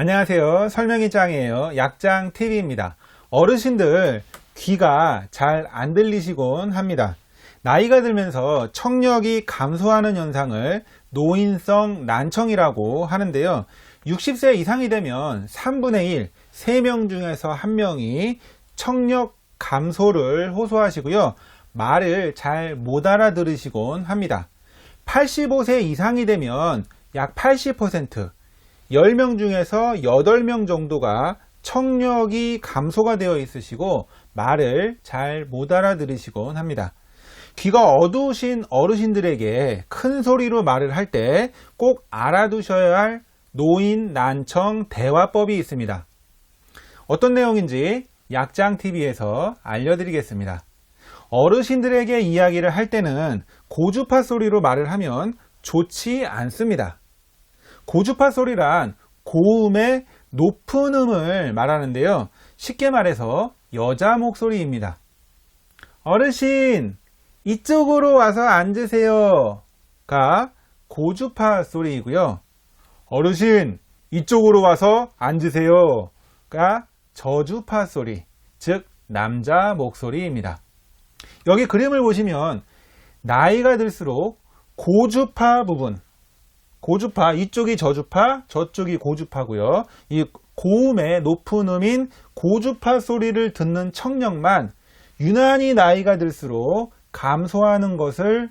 안녕하세요. 설명이 짱이에요. 약장 TV입니다. 어르신들 귀가 잘 안 들리시곤 합니다. 나이가 들면서 청력이 감소하는 현상을 노인성 난청이라고 하는데요. 60세 이상이 되면 3분의 1, 3명 중에서 1명이 청력 감소를 호소하시고요. 말을 잘 못 알아들으시곤 합니다. 85세 이상이 되면 약 80%, 10명 중에서 8명 정도가 청력이 감소가 되어 있으시고 말을 잘 못 알아들으시곤 합니다. 귀가 어두우신 어르신들에게 큰 소리로 말을 할 때 꼭 알아두셔야 할 노인 난청 대화법이 있습니다. 어떤 내용인지 약장TV에서 알려드리겠습니다. 어르신들에게 이야기를 할 때는 고주파 소리로 말을 하면 좋지 않습니다. 고주파 소리란 고음의 높은 음을 말하는데요. 쉽게 말해서 여자 목소리입니다. 어르신, 이쪽으로 와서 앉으세요. 가 고주파 소리이고요. 어르신, 이쪽으로 와서 앉으세요. 가 저주파 소리, 즉, 남자 목소리입니다. 여기 그림을 보시면 나이가 들수록 고주파 부분, 고주파, 이쪽이 저주파, 저쪽이 고주파고요. 이 고음의 높은 음인 고주파 소리를 듣는 청력만 유난히 나이가 들수록 감소하는 것을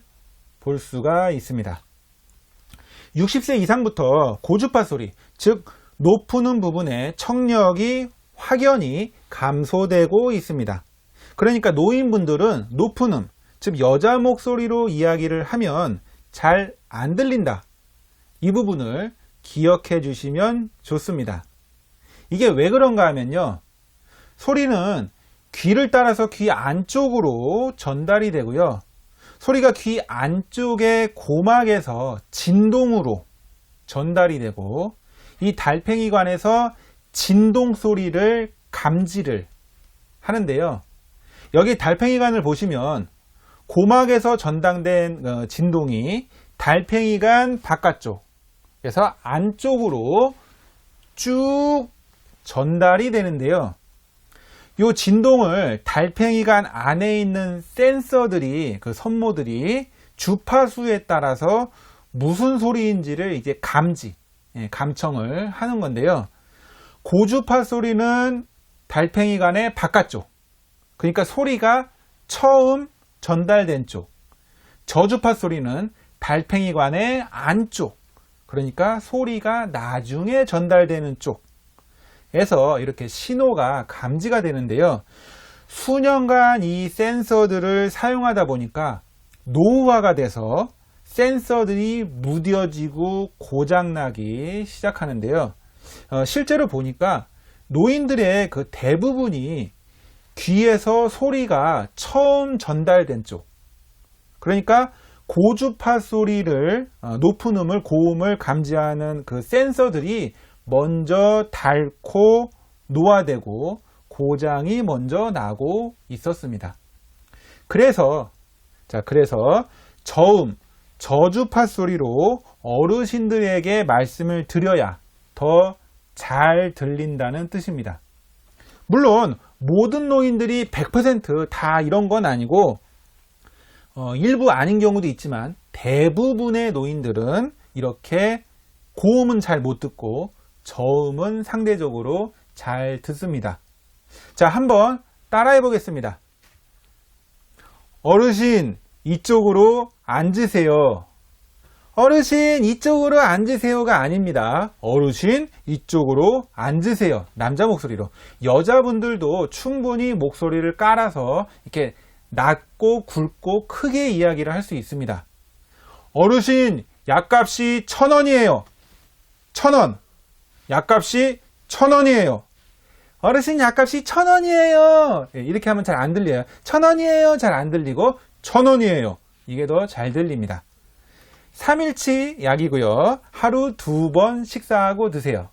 볼 수가 있습니다. 60세 이상부터 고주파 소리, 즉 높은 음 부분의 청력이 확연히 감소되고 있습니다. 그러니까 노인분들은 높은 음, 즉 여자 목소리로 이야기를 하면 잘 안 들린다. 이 부분을 기억해 주시면 좋습니다. 이게 왜 그런가 하면요. 소리는 귀를 따라서 귀 안쪽으로 전달이 되고요. 소리가 귀 안쪽의 고막에서 진동으로 전달이 되고 이 달팽이관에서 진동 소리를 감지를 하는데요. 여기 달팽이관을 보시면 고막에서 전당된 어, 진동이 달팽이관 바깥쪽 에서 안쪽으로 쭉 전달이 되는데요. 이 진동을 달팽이관 안에 있는 센서들이 그 선모들이 주파수에 따라서 무슨 소리인지를 이제 감지, 예, 감청을 하는 건데요. 고주파 소리는 달팽이관의 바깥쪽, 그러니까 소리가 처음 전달된 쪽. 저주파 소리는 달팽이관의 안쪽. 그러니까 소리가 나중에 전달되는 쪽에서 이렇게 신호가 감지가 되는데요. 수년간 이 센서들을 사용하다 보니까 노후화가 돼서 센서들이 무뎌지고 고장나기 시작하는데요. 어, 실제로 보니까 노인들의 그 대부분이 귀에서 소리가 처음 전달된 쪽. 그러니까 고주파 소리를 어, 높은 음을 고음을 감지하는 그 센서들이 먼저 닳고 노화되고 고장이 먼저 나고 있었습니다. 그래서 자 그래서 저음 저주파 소리로 어르신들에게 말씀을 드려야 더 잘 들린다는 뜻입니다. 물론 모든 노인들이 100%다 이런 건 아니고 어, 일부 아닌 경우도 있지만 대부분의 노인들은 이렇게 고음은 잘 못 듣고 저음은 상대적으로 잘 듣습니다. 자, 한번 따라해 보겠습니다. 어르신, 이쪽으로 앉으세요. 어르신 이쪽으로 앉으세요가 아닙니다. 어르신 이쪽으로 앉으세요. 남자 목소리로. 여자분들도 충분히 목소리를 깔아서 이렇게 낮고 굵고 크게 이야기를 할 수 있습니다. 어르신 약값이 천 원이에요. 천 원. 약값이 천 원이에요. 어르신 약값이 천 원이에요. 예, 이렇게 하면 잘 안 들려요. 천 원이에요. 잘 안 들리고 천 원이에요. 이게 더 잘 들립니다. 3일치 약이고요. 하루 두 번 식사하고 드세요.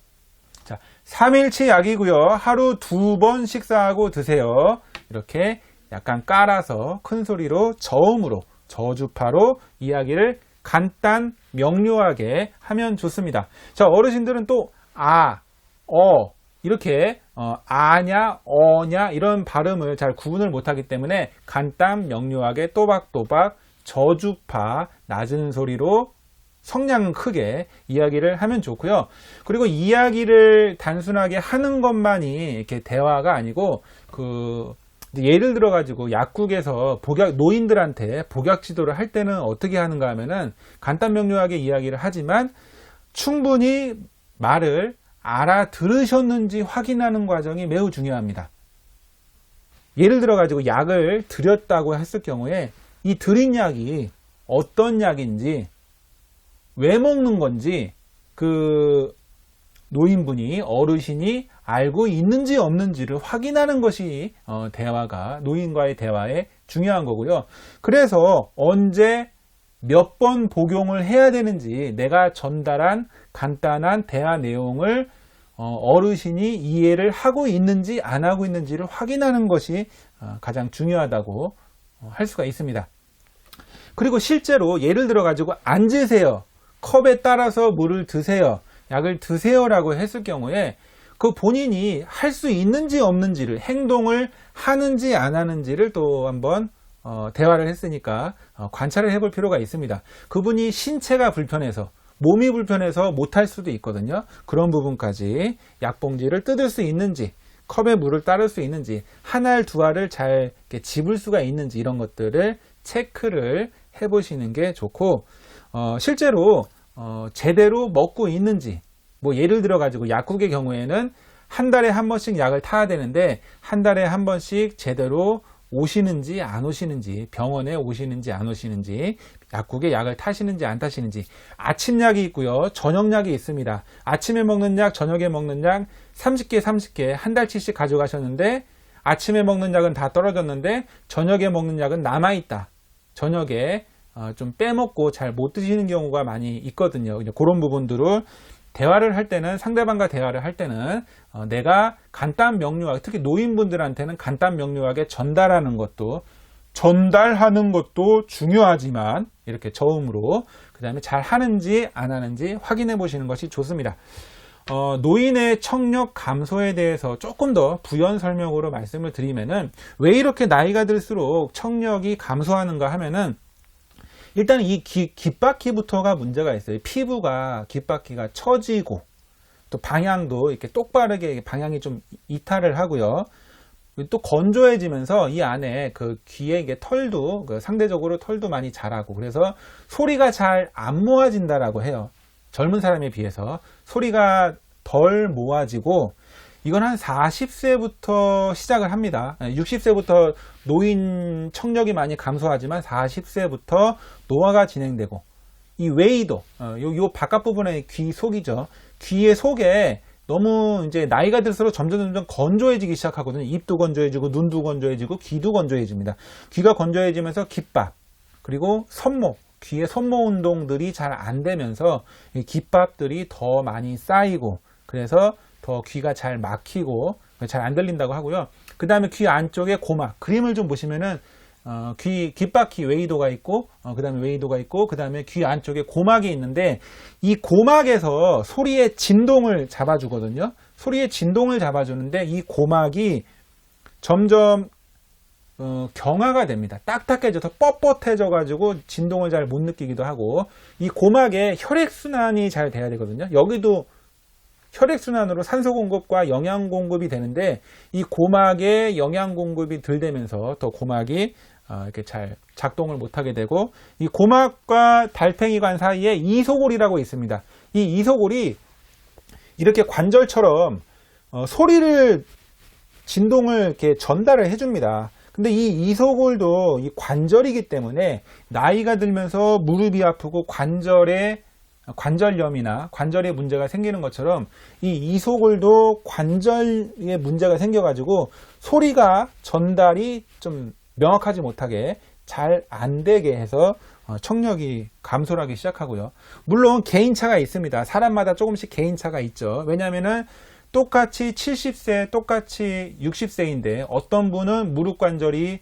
자, 3일치 약이고요. 하루 두 번 식사하고 드세요. 이렇게 약간 깔아서 큰 소리로 저음으로 저주파로 이야기를 간단 명료하게 하면 좋습니다. 자, 어르신들은 또 아, 어 이렇게 어, 아냐 어냐 이런 발음을 잘 구분을 못하기 때문에 간단 명료하게 또박또박 저주파 낮은 소리로 성량은 크게 이야기를 하면 좋고요. 그리고 이야기를 단순하게 하는 것만이 이렇게 대화가 아니고 그 예를 들어 가지고 약국에서 복약 노인들한테 복약 지도를 할 때는 어떻게 하는가 하면은 간단 명료하게 이야기를 하지만 충분히 말을 알아들으셨는지 확인하는 과정이 매우 중요합니다. 예를 들어 가지고 약을 드렸다고 했을 경우에 이 드린 약이 어떤 약인지 왜 먹는 건지 그 노인분이 어르신이 알고 있는지 없는지를 확인하는 것이 어, 대화가 노인과의 대화에 중요한 거고요. 그래서 언제 몇 번 복용을 해야 되는지 내가 전달한 간단한 대화 내용을 어, 르신이 이해를 하고 있는지 안 하고 있는지를 확인하는 것이 어, 가장 중요하다고 어, 할 수가 있습니다. 그리고 실제로 예를 들어 가지고 앉으세요. 컵에 따라서 물을 드세요. 약을 드세요라고 했을 경우에 그 본인이 할 수 있는지 없는지를 행동을 하는지 안 하는지를 또 한번 어, 대화를 했으니까 어, 관찰을 해볼 필요가 있습니다. 그분이 신체가 불편해서 몸이 불편해서 못할 수도 있거든요. 그런 부분까지 약봉지를 뜯을 수 있는지 컵에 물을 따를 수 있는지 한 알 두 알을 잘 집을 수가 있는지 이런 것들을 체크를 해보시는 게 좋고 어, 실제로 어, 제대로 먹고 있는지 뭐 예를 들어 가지고 약국의 경우에는 한 달에 한 번씩 약을 타야 되는데 한 달에 한 번씩 제대로 오시는지 안 오시는지 병원에 오시는지 안 오시는지 약국에 약을 타시는지 안 타시는지. 아침 약이 있고요. 저녁 약이 있습니다. 아침에 먹는 약 저녁에 먹는 약 30개 30개 한 달치씩 가져가셨는데 아침에 먹는 약은 다 떨어졌는데 저녁에 먹는 약은 남아있다. 저녁에 어, 좀 빼먹고 잘 못 드시는 경우가 많이 있거든요. 그런 부분들을 대화를 할 때는 상대방과 대화를 할 때는 어, 내가 간단 명료하게 특히 노인분들한테는 간단 명료하게 전달하는 것도 전달하는 것도 중요하지만 이렇게 저음으로 그 다음에 잘 하는지 안 하는지 확인해 보시는 것이 좋습니다. 어, 노인의 청력 감소에 대해서 조금 더 부연 설명으로 말씀을 드리면은 왜 이렇게 나이가 들수록 청력이 감소하는가 하면은 일단 이 기, 귓바퀴부터가 문제가 있어요. 피부가 귓바퀴가 처지고 또 방향도 이렇게 똑바르게 방향이 좀 이탈을 하고요. 또 건조해지면서 이 안에 그 귀에 이게 털도 그 상대적으로 털도 많이 자라고 그래서 소리가 잘 안 모아진다라고 해요. 젊은 사람에 비해서 소리가 덜 모아지고 이건 한 40세부터 시작을 합니다. 60세부터 노인 청력이 많이 감소하지만 40세부터 노화가 진행되고 이 웨이도 어, 요, 요 바깥 부분의 귀 속이죠. 귀의 속에 너무 이제 나이가 들수록 점점 점점 건조해지기 시작하거든요. 입도 건조해지고 눈도 건조해지고 귀도 건조해집니다. 귀가 건조해지면서 귓밥 그리고 손목 귀의 손목 운동들이 잘 안 되면서 귓밥들이 더 많이 쌓이고 그래서 더 귀가 잘 막히고 잘 안 들린다고 하고요. 그 다음에 귀 안쪽에 고막 그림을 좀 보시면은 어, 귀 귓바퀴 웨이도가 있고 어, 그 다음에 웨이도가 있고 그 다음에 귀 안쪽에 고막이 있는데 이 고막에서 소리의 진동을 잡아주거든요. 소리의 진동을 잡아주는데 이 고막이 점점 어, 경화가 됩니다. 딱딱해져서 뻣뻣해져 가지고 진동을 잘 못 느끼기도 하고 이 고막에 혈액 순환이 잘 돼야 되거든요. 여기도 혈액순환으로 산소 공급과 영양 공급이 되는데 이 고막에 영양 공급이 덜 되면서 더 고막이 어, 이렇게 잘 작동을 못하게 되고 이 고막과 달팽이관 사이에 이소골이라고 있습니다. 이 이소골이 이렇게 관절처럼 어, 소리를 진동을 이렇게 전달을 해줍니다. 근데 이 이소골도 이 관절이기 때문에 나이가 들면서 무릎이 아프고 관절에 관절염이나 관절에 문제가 생기는 것처럼 이 이소골도 관절에 문제가 생겨가지고 소리가 전달이 좀 명확하지 못하게 잘 안 되게 해서 어, 청력이 감소하기 시작하고요. 물론 개인차가 있습니다. 사람마다 조금씩 개인차가 있죠. 왜냐하면은 똑같이 70세, 똑같이 60세인데 어떤 분은 무릎 관절이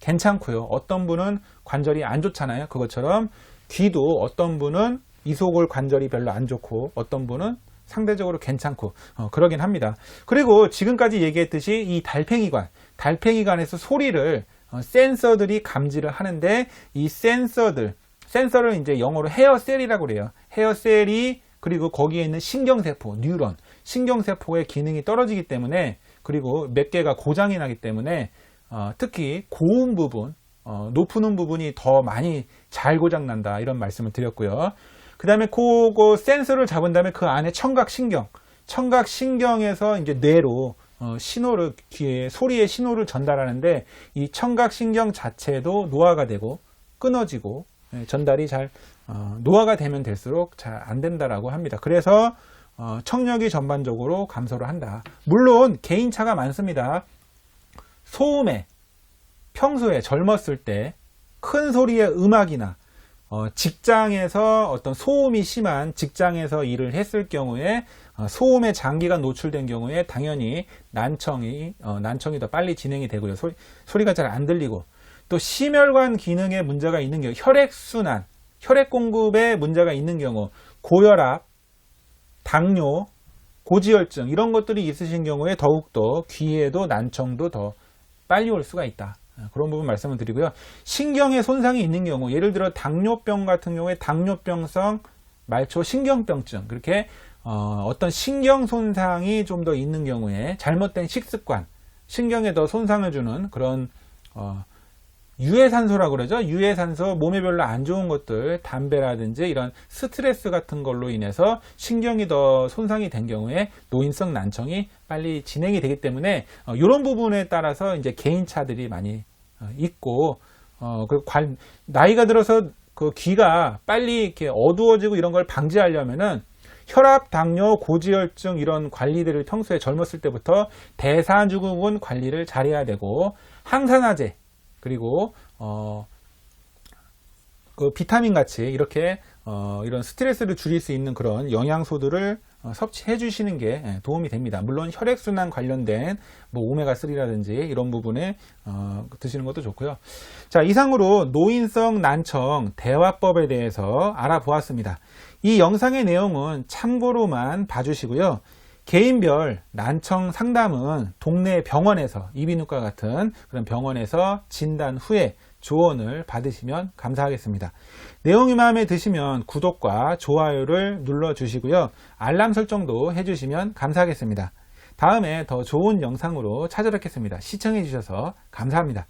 괜찮고요. 어떤 분은 관절이 안 좋잖아요. 그것처럼 귀도 어떤 분은 이소골 관절이 별로 안 좋고 어떤 분은 상대적으로 괜찮고 어, 그러긴 합니다. 그리고 지금까지 얘기했듯이 이 달팽이관, 달팽이관에서 소리를 어, 센서들이 감지를 하는데 이 센서들, 센서를 이제 영어로 헤어셀이라고 그래요. 헤어셀이 그리고 거기에 있는 신경세포, 뉴런, 신경세포의 기능이 떨어지기 때문에 그리고 몇 개가 고장이 나기 때문에 어, 특히 고음 부분, 어, 높은 음 부분이 더 많이 잘 고장 난다 이런 말씀을 드렸고요. 그 다음에 그거 센서를 잡은 다음에 그 안에 청각 신경, 청각 신경에서 이제 뇌로 어, 신호를 귀에 소리의 신호를 전달하는데 이 청각 신경 자체도 노화가 되고 끊어지고 예, 전달이 잘 어, 노화가 되면 될수록 잘 안 된다라고 합니다. 그래서 어, 청력이 전반적으로 감소를 한다. 물론 개인차가 많습니다. 소음에 평소에 젊었을 때 큰 소리의 음악이나 어, 직장에서 어떤 소음이 심한 직장에서 일을 했을 경우에 어, 소음에 장기간 노출된 경우에 당연히 난청이 어, 난청이 더 빨리 진행이 되고요. 소리, 소리가 잘 안 들리고 또 심혈관 기능에 문제가 있는 경우 혈액 순환, 혈액 공급에 문제가 있는 경우 고혈압, 당뇨, 고지혈증 이런 것들이 있으신 경우에 더욱더 귀에도 난청도 더 빨리 올 수가 있다. 아, 그런 부분 말씀을 드리고요. 신경에 손상이 있는 경우, 예를 들어 당뇨병 같은 경우에 당뇨병성 말초 신경병증, 그렇게 어, 떤 신경 손상이 좀 더 있는 경우에 잘못된 식습관, 신경에 더 손상을 주는 그런 어, 유해산소라고 그러죠. 유해산소 몸에 별로 안 좋은 것들, 담배라든지 이런 스트레스 같은 걸로 인해서 신경이 더 손상이 된 경우에 노인성 난청이 빨리 진행이 되기 때문에 어, 이런 부분에 따라서 이제 개인차들이 많이 어, 있고 어, 그 관, 나이가 들어서 그 귀가 빨리 이렇게 어두워지고 이런 걸 방지하려면은 혈압, 당뇨, 고지혈증 이런 관리들을 평소에 젊었을 때부터 대사증후군 관리를 잘해야 되고 항산화제 그리고 어, 그 비타민 같이 이렇게 어, 이런 스트레스를 줄일 수 있는 그런 영양소들을 어, 섭취해 주시는 게 예, 도움이 됩니다. 물론 혈액순환 관련된 뭐 오메가3라든지 이런 부분에 어, 드시는 것도 좋고요. 자, 이상으로 노인성 난청 대화법에 대해서 알아보았습니다. 이 영상의 내용은 참고로만 봐주시고요. 개인별 난청 상담은 동네 병원에서 이비인후과 같은 그런 병원에서 진단 후에 조언을 받으시면 감사하겠습니다. 내용이 마음에 드시면 구독과 좋아요를 눌러 주시고요. 알람 설정도 해 주시면 감사하겠습니다. 다음에 더 좋은 영상으로 찾아뵙겠습니다. 시청해 주셔서 감사합니다.